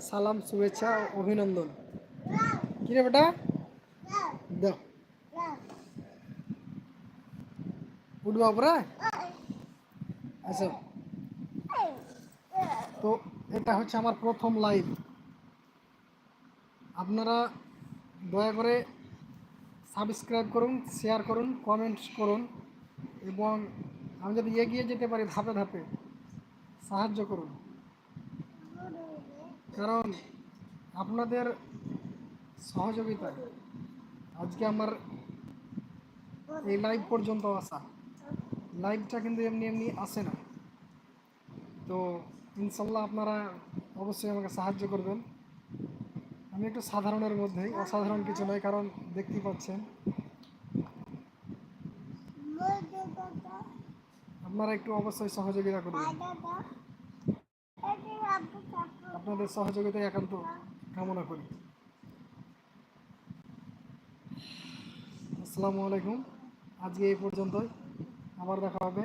সালাম, শুভেচ্ছা, অভিনন্দন। কি রে বেটা? দাও উঠবা উপরে? আচ্ছা। তো এটা হচ্ছে আমার প্রথম লাইভ। আপনারা দয়া করে সাবস্ক্রাইব করুন, শেয়ার করুন কমেন্টস করুন এবং আমি যদি এগিয়ে যেতে পারি ধাপে ধাপে, সাহায্য করুন। কারণ আপনাদের সহযোগিতায় আজকে আমার এই লাইভ পর্যন্ত আসা। লাইভটা কিন্তু এমনি এমনি আসে না। তো ইনশাল্লাহ আপনারা অবশ্যই আমাকে সাহায্য করবেন। আমি একটু সাধারণের মধ্যেই, অসাধারণ কিছু নয়, কারণ দেখতেই পাচ্ছেন। আপনারা একটু অবশ্যই সহযোগিতা করবেন। আপনাদের সহযোগিতায় একান্ত কামনা করি। আসসালামু আলাইকুম। আজকে এই পর্যন্তই। আবার দেখা হবে।